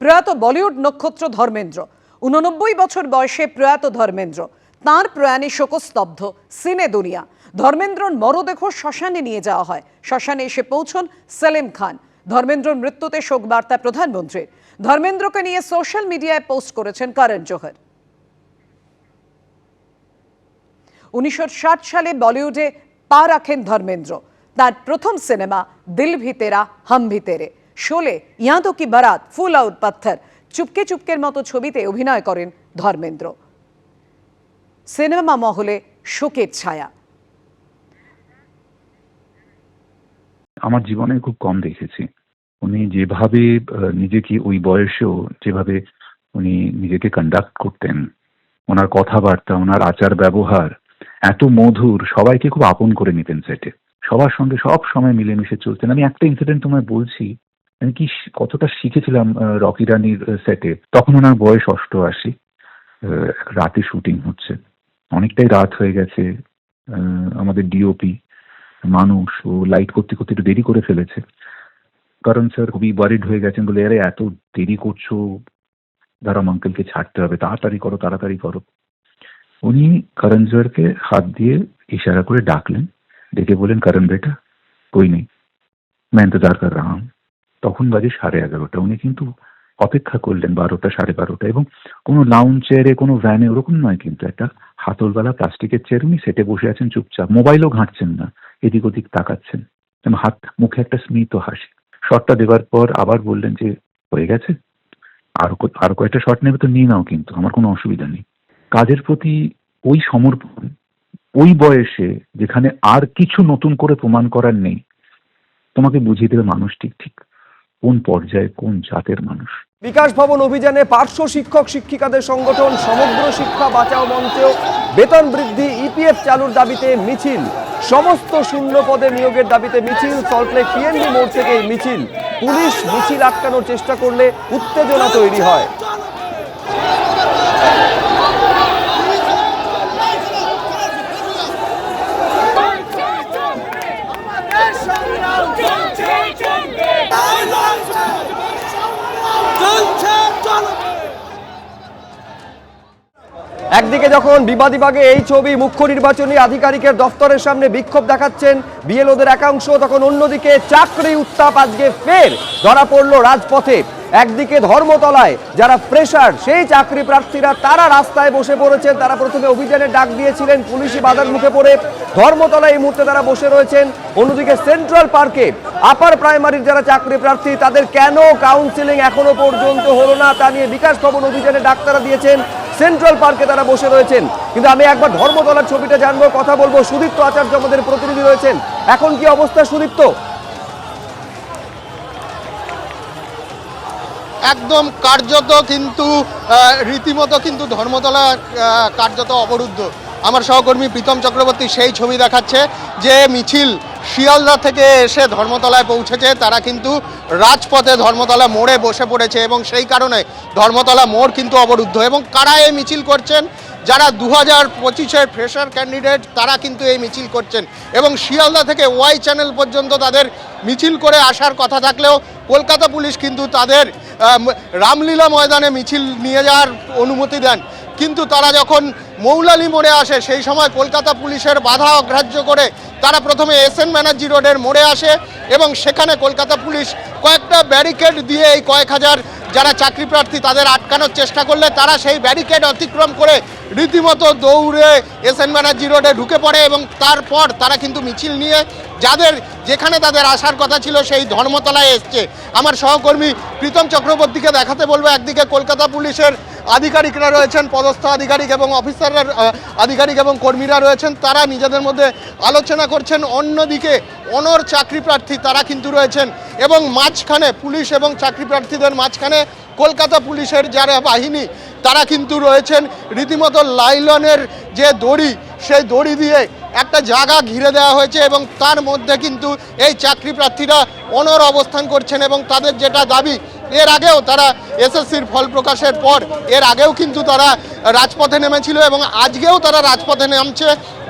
প্রয়াত বলিউড নক্ষত্র ধর্মেন্দ্র। উননব্বই বছর বয়সে প্রয়াত ধর্মেন্দ্র। তাঁর প্রয়াণে শোকস্তব্ধ, সিনে দুনিয়া। ধর্মেন্দ্রর মরদেহ শ্মশানে নিয়ে যাওয়া হয়। শ্মশানে এসে পৌঁছন সেলিম খান। ধর্মেন্দ্রর মৃত্যুতে শোক বার্তা প্রধানমন্ত্রীর। ধর্মেন্দ্রকে নিয়ে সোশ্যাল মিডিয়ায় পোস্ট করেছেন করণ জোহর। উনিশশো ষাট সালে বলিউডে পা রাখেন ধর্মেন্দ্র। তার প্রথম সিনেমা, দিল ভিতেরা হাম ভিতেরে শোলে ইয়াদো কি বারাত, ফুল আউট পাথর, চুপকে চুপকের মতো ছবিতে অভিনয় করেন ধর্মেন্দ্র। সিনেমা মহলে শোকের ছায়া। আমার জীবনে খুব কম দেখেছি। উনি যেভাবে নিজেকে ওই বয়সেও যেভাবে উনি নিজেকে কন্ডাক্ট করতেন, ওনার কথাবার্তা, ওনার আচার ব্যবহার, এত মধুর, সবাইকে খুব আপন করে নিতেন সেটে সবার সঙ্গে সব সময় মিলেমিশে চলতেন। আমি একটা ইনসিডেন্ট তোমায় বলছি আমি কি শি- কতটা শিখেছিলাম আহ, রকি রানির সেটে তখন ওনার বয়স অষ্টআশি আহ, রাতে শুটিং হচ্ছে অনেকটাই রাত হয়ে গেছে আহ, আমাদের ডিওপি মানুষ ও লাইট করতে করতে একটু দেরি করে ফেলেছে কারণ স্যার খুবই ওয়ারিড হয়ে গেছেন বলে আরে এত দেরি করছো দাঁড়াম আঙ্কেলকে ছাড়তে হবে তাড়াতাড়ি করো তাড়াতাড়ি করো উনি করণ জোহরকে হাত দিয়ে ইশারা করে ডাকলেন ডেকে বলেন করণ বেটা কই নেই मैं इंतजार कर रहा हूं তখন বাজে সাড়ে এগারোটা। উনি কিন্তু অপেক্ষা করলেন বারোটা, সাড়ে বারোটা এবং কোনো লাউঞ্জ চেয়ারে কোনো ভ্যানে ওরকম নয় কিন্তু একটা হাতলওয়ালা প্লাস্টিকের চেয়ার উনি সেটে বসে আছেন চুপচাপ। মোবাইলও ঘাঁটছেন না, এদিক ওদিক তাকাচ্ছেন। হাত, মুখে একটা স্মিত হাসি। শটটা দেওয়ার পর আবার বললেন যে, হয়ে গেছে? আরও আরও কয়েকটা শট নেবে তো নিয়ে নাও কিন্তু, আমার কোনো অসুবিধা নেই। কাজের প্রতি ওই সমর্পণ, ওই বয়সে যেখানে আর কিছু নতুন করে প্রমাণ করার নেই, তোমাকে বুঝিয়ে দেবে মানুষ ঠিক ঠিক। কোন পর্যায়ে কোন জাতের মানুষ? বিকাশ ভবন অভিযানে পার্শ্ব শিক্ষক শিক্ষিকাদের সংগঠন সমগ্র শিক্ষা বাঁচাও মঞ্চেও বেতন বৃদ্ধি, ইপিএফ চালুর দাবিতে মিছিল। সমস্ত শূন্য পদে নিয়োগের দাবিতে মিছিল, সল্টলেক পিএনবি মোড় থেকে মিছিল। পুলিশ মিছিল আটকানোর চেষ্টা করলে উত্তেজনা তৈরি হয়। একদিকে যখন বিবাদীবাগে এই ছবি মুখ্য নির্বাচনী আধিকারিকের দফতরের সামনে বিক্ষোভ দেখাচ্ছেন বিএলওদের একাংশ, তখন অন্যদিকে চাকরি উত্তাপ আজকে ফের ধরা পড়ল রাজপথে। একদিকে ধর্মতলায় যারা ফ্রেশার সেই চাকরি প্রার্থীরা তারা রাস্তায় বসে পড়েছেন, তারা প্রথমে অভিযানের ডাক দিয়েছিলেন পুলিশি বাধার মুখে পড়ে ধর্মতলায় এই মুহূর্তে তারা বসে রয়েছেন। অন্যদিকে সেন্ট্রাল পার্কে আপার প্রাইমারির যারা চাকরি প্রার্থী, তাদের কেন কাউন্সিলিং এখনও পর্যন্ত হলো না তা নিয়ে বিকাশ ভবন অভিযানে ডাক্তারা দিয়েছেন। সেন্ট্রাল পার্কে তারা বসে রয়েছেন। কিন্তু আমি একবার ধর্মতলার ছবিটা জানব, কথা বলব। সুদীপ্ত আচার্য আমাদের প্রতিনিধি রয়েছেন। এখন কি অবস্থা সুদীপ্ত? একদম কার্যত কিন্তু রীতিমতো কিন্তু ধর্মতলা কার্যত অবরুদ্ধ। আমার সহকর্মী প্রীতম চক্রবর্তী সেই ছবি দেখাচ্ছে যে মিছিল শিয়ালদা থেকে এসে ধর্মতলায় পৌঁছেছে। তারা কিন্তু রাজপথে ধর্মতলা মোড়ে বসে পড়েছে এবং সেই কারণে ধর্মতলা মোড় কিন্তু অবরুদ্ধ। এবং কারা এই মিছিল করছেন? যারা দু হাজার পঁচিশের ফ্রেশার ক্যান্ডিডেট, তারা কিন্তু এই মিছিল করছেন। এবং শিয়ালদা থেকে ওয়াই চ্যানেল পর্যন্ত তাদের মিছিল করে আসার কথা থাকলেও কলকাতা পুলিশ কিন্তু তাদের রামলীলা ময়দানে মিছিল নিয়ে যাওয়ার অনুমতি দেন। কিন্তু তারা যখন মৌলালি মোড়ে আসে, সেই সময় কলকাতা পুলিশের বাধা অগ্রাহ্য করে তারা প্রথমে এস এন ব্যানার্জি রোডের মোড়ে আসে এবং সেখানে কলকাতা পুলিশ কয়েকটা ব্যারিকেড দিয়ে এই কয়েক হাজার যারা চাকরি প্রার্থী তাদের আটকানোর চেষ্টা করলে তারা সেই ব্যারিকেড অতিক্রম করে রীতিমতো দৌড়ে এস এন ব্যানার্জি রোডে ঢুকে পড়ে এবং তারপর তারা কিন্তু মিছিল নিয়ে যাদের যেখানে তাদের আসার কথা ছিল সেই ধর্মতলায় এসছে। আমার সহকর্মী প্রীতম চক্রবর্তীকে দেখাতে বলব, একদিকে কলকাতা পুলিশের আধিকারিকরা রয়েছেন, পদস্থ আধিকারিক এবং অফিসাররা আধিকারিক এবং কর্মীরা রয়েছেন, তারা নিজেদের মধ্যে আলোচনা করছেন। অন্যদিকে অনর চাকরি প্রার্থী তারা কিন্তু রয়েছেন এবং মাঝখানে পুলিশ এবং চাকরি প্রার্থীদের মাঝখানে কলকাতা পুলিশের যারা বাহিনী, তারা কিন্তু রয়েছেন। রীতিমতো লাইলনের যে দড়ি, সেই দড়ি দিয়ে একটা জায়গা ঘিরে দেওয়া হয়েছে এবং তার মধ্যে কিন্তু এই চাকরি প্রার্থীরা অনর অবস্থান করছেন এবং তাদের যেটা দাবি এর আগেও তারা এসএসসির ফল প্রকাশের পর, এর আগেও কিন্তু তারা রাজপথে নেমেছিল এবং আজকেও তারা রাজপথে নামছে।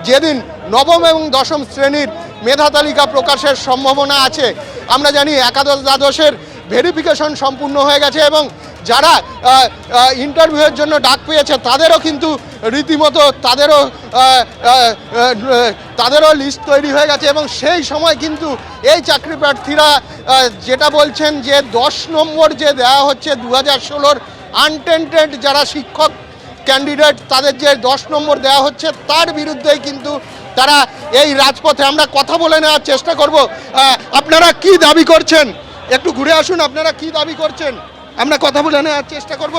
যেদিন নবম এবং দশম শ্রেণির মেধা তালিকা প্রকাশের সম্ভাবনা আছে, আমরা জানি একাদশ দ্বাদশের ভেরিফিকেশন সম্পূর্ণ হয়ে গেছে এবং যারা ইন্টারভিউয়ের জন্য ডাক পেয়েছে, তাদেরও কিন্তু রীতিমতো তাদেরও তাদেরও লিস্ট তৈরি হয়ে গেছে এবং সেই সময় কিন্তু এই চাকরি প্রার্থীরা যেটা বলছেন যে দশ নম্বর যে দেওয়া হচ্ছে দু হাজার ষোলোর আনটেন্টেড যারা শিক্ষক ক্যান্ডিডেট তাদের যে দশ নম্বর দেওয়া হচ্ছে, তার বিরুদ্ধেই কিন্তু তারা এই রাজপথে, আমরা কথা বলে নেওয়ার চেষ্টা করব। আপনারা কি দাবি করছেন? একটু ঘুরে আসুন, আপনারা কি দাবি করছেন? আমরা কথা বলে নেওয়ার চেষ্টা করব।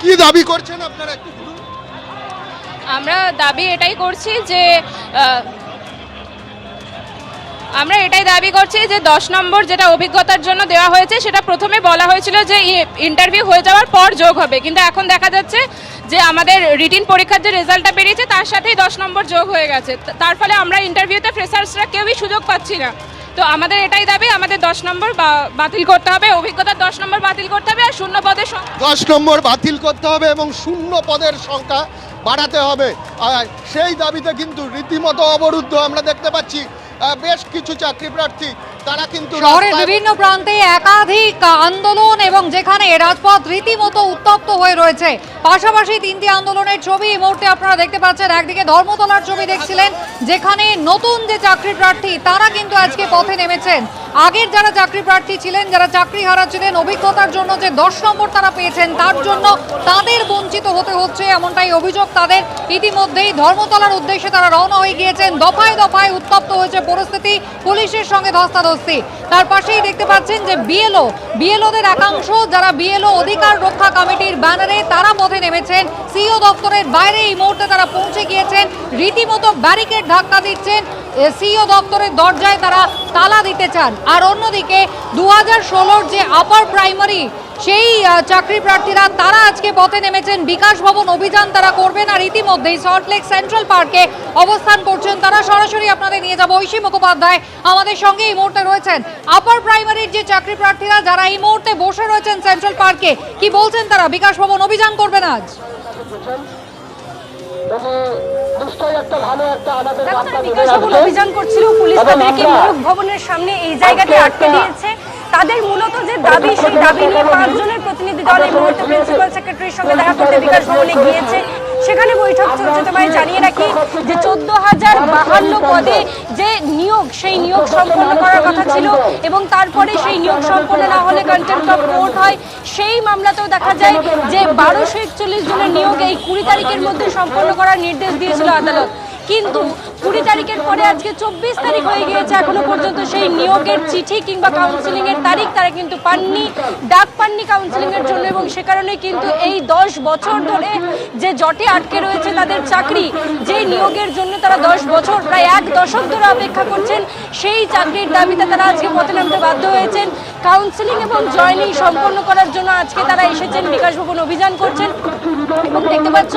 কি দাবি করছেন আপনারা একটু আমরা দাবি এটাই করছি যে আমরা এটাই দাবি করছি যে দশ নম্বর যেটা অভিজ্ঞতার জন্য দেওয়া হয়েছে, সেটা প্রথমে বলা হয়েছিল যে ইন্টারভিউ হয়ে যাওয়ার পর যোগ হবে। কিন্তু এখন দেখা যাচ্ছে যে আমাদের রিটিন পরীক্ষার যে রেজাল্টটা বেরিয়েছে, তার সাথেই দশ নম্বর যোগ হয়ে গেছে। তার ফলে আমরা ইন্টারভিউতে ফ্রেশার্সরা কেউই সুযোগ পাচ্ছি না। তো আমাদের এটাই দাবি, আমাদের দশ নম্বর বাতিল করতে হবে, অভিজ্ঞতা দশ নম্বর বাতিল করতে হবে আর শূন্য পদের দশ নম্বর বাতিল করতে হবে এবং শূন্য পদের সংখ্যা বাড়াতে হবে। আর সেই দাবিতে কিন্তু রীতিমতো অবরুদ্ধ আমরা দেখতে পাচ্ছি। বেশ কিছু চাকরি প্রার্থী শহরের বিভিন্ন প্রান্তে একাধিক আন্দোলন এবং যেখানে রাজপথ রীতিমতো উত্তপ্ত হয়ে রয়েছে। পাশাপাশি তিনটি আন্দোলনের ছবি এই মুহূর্তে আপনারা দেখতে পাচ্ছেন। একদিকে ধর্মতলার ছবি দেখছিলেন যেখানে নতুন যে চাকরি প্রার্থী তারা কিন্তু আজকে পথে নেমেছেন। আগের যারা চাকরি প্রার্থী ছিলেন যারা চাকরি হারাচ্ছিলেন অভিজ্ঞতার জন্য যে দশ নম্বর তারা পেয়েছেন তার জন্য তাদের বঞ্চিত হতে হচ্ছে এমনটাই অভিযোগ তাদের। ইতিমধ্যেই ধর্মতলার উদ্দেশ্যে তারা রওনা হয়ে গিয়েছেন। দফায় দফায় উত্তপ্ত হয়েছে পরিস্থিতি। পুলিশের সঙ্গে ধস্তাধস্তি তার পাশেই দেখতে পাচ্ছেন যে বিএলও বিএলওদের একাংশ যারা বিএলও অধিকার রক্ষা কমিটির ব্যানারে, তারা পথে নেমেছেন। সিও দপ্তরের বাইরে এই মুহূর্তে তারা পৌঁছে গিয়েছেন। রীতিমতো ব্যারিকেড ধাক্কা দিচ্ছেন। সিও দপ্তরের দরজায় তারা তালা দিতে চান। আর অন্যদিকে দু হাজার যে আপার প্রাইমারি সেই চাকরি প্রার্থীরা তারা আজকে পথে নেমেছেন। বিকাশ ভবন অভিযান তারা করবেন আর ইতিমধ্যেই সল্টলেক সেন্ট্রাল পার্কে অবস্থান করছেন তারা। সরাসরি আপনাদের নিয়ে যাব ঐশী মুখোপাধ্যায়। আমাদের সঙ্গে এই মুহূর্তে রয়েছেন আপার প্রাইমারির যে চাকরি প্রার্থীরা যারা এই মুহূর্তে বসে রয়েছেন সেন্ট্রাল পার্কে কি বলছেন তারা? বিকাশ ভবন অভিযান করবেন আজ। অভিযান করছিল পুলিশ তাদেরকে ভবনের সামনে এই জায়গাতে আটকে দিয়েছে। তাদের মূলত যে দাবি, সেই দাবি নিয়ে পাঁচজনের প্রতিনিধি দল এই মুহূর্তে প্রিন্সিপাল সেক্রেটারির সঙ্গে দেখা করতে বিকাশ ভবনে গিয়েছে। সেখানে বৈঠক চলছে তোমায় জানিয়ে রাখি যে চোদ্দ হাজার বাহান্ন পদে যে নিয়োগ, সেই নিয়োগ সম্পন্ন করার কথা ছিল এবং তারপরে সেই নিয়োগ সম্পন্ন না হলে কন্টেম্প অফ কোর্ট হয়। সেই মামলাতেও দেখা যায় যে বারোশো একচল্লিশ জনের নিয়োগ এই কুড়ি তারিখের মধ্যে সম্পন্ন করার নির্দেশ দিয়েছিল আদালত। কিন্তু কুড়ি তারিখের পরে আজকে চব্বিশ তারিখ হয়ে গিয়েছে, এখনও পর্যন্ত সেই নিয়োগের চিঠি কিংবা কাউন্সিলিং এর তারিখ তারা কিন্তু পাননি, ডাক পাননি কাউন্সিলিং এর জন্য এবং সে কারণে কিন্তু এই দশ বছর ধরে যে জটে আটকে রয়েছে তাদের চাকরি, যে নিয়োগের জন্য তারা দশ বছর, প্রায় এক দশক ধরে অপেক্ষা করছেন, সেই চাকরির দাবিতে তারা আজকে পথে নামতে বাধ্য হয়েছেন। কাউন্সিলিং এবং জয়নিং সম্পন্ন করার জন্য আজকে তারা এসেছেন, বিকাশ ভবন অভিযান করছেন। এবং দেখতে পাচ্ছ,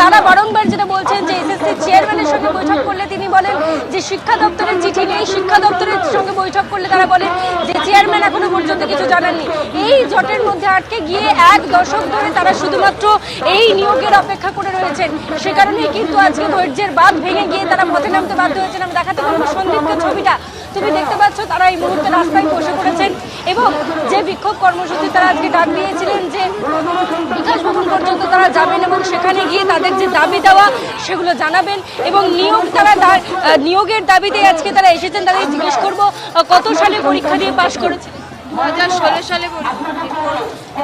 তারা বারংবার যেটা বলছেন যে এসএসসি চেয়ারম্যানের সঙ্গে বৈঠক করলে তিনি বলেন যে শিক্ষা দপ্তরের চিঠি নেই, শিক্ষা দপ্তরের সঙ্গে বৈঠক করলে তারা বলেন যে চেয়ারম্যান এখনও পর্যন্ত কিছু জানাননি। এই জটের মধ্যে আটকে গিয়ে এক দশক ধরে তারা শুধুমাত্র এই নিয়োগের অপেক্ষা করে রয়েছেন। সে কারণেই কিন্তু আজকে ধৈর্যের বাঁধ ভেঙে গিয়ে তারা পথে নামতে বাধ্য হয়েছেন। আমি দেখাতে পারব সন্দীপকে ছবিটা। তুমি দেখতে পাচ্ছ তারা এই মুহূর্তে রাস্তায় বসে পড়েছেন এবং যে বিক্ষোভ কর্মসূচি তারা আজকে ডাক দিয়েছিলেন যে বিকাশ ভবন পর্যন্ত তারা যাবেন এবং সেখানে গিয়ে তাদের যে দাবি দেওয়া সেগুলো জানাবেন এবং নিয়োগ তারা নিয়োগের দাবিতে আজকে তারা এসেছেন, তাদের জিজ্ঞেস করব কত সালে পরীক্ষা দিয়ে পাশ করেছে দু হাজার ষোলো সালে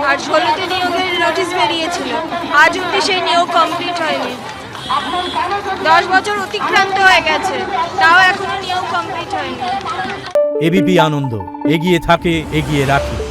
আর ষোলোতে নিয়োগের নোটিশ বেরিয়েছিল। আজ অব্দি সেই নিয়োগ কমপ্লিট হয়নি। দশ বছর অতিক্রান্ত হয়ে গেছে। তাও এখনও নিয়ম কমপ্লিট হয়নি। এবিপি আনন্দ। এগিয়ে থাকে, এগিয়ে রাখে।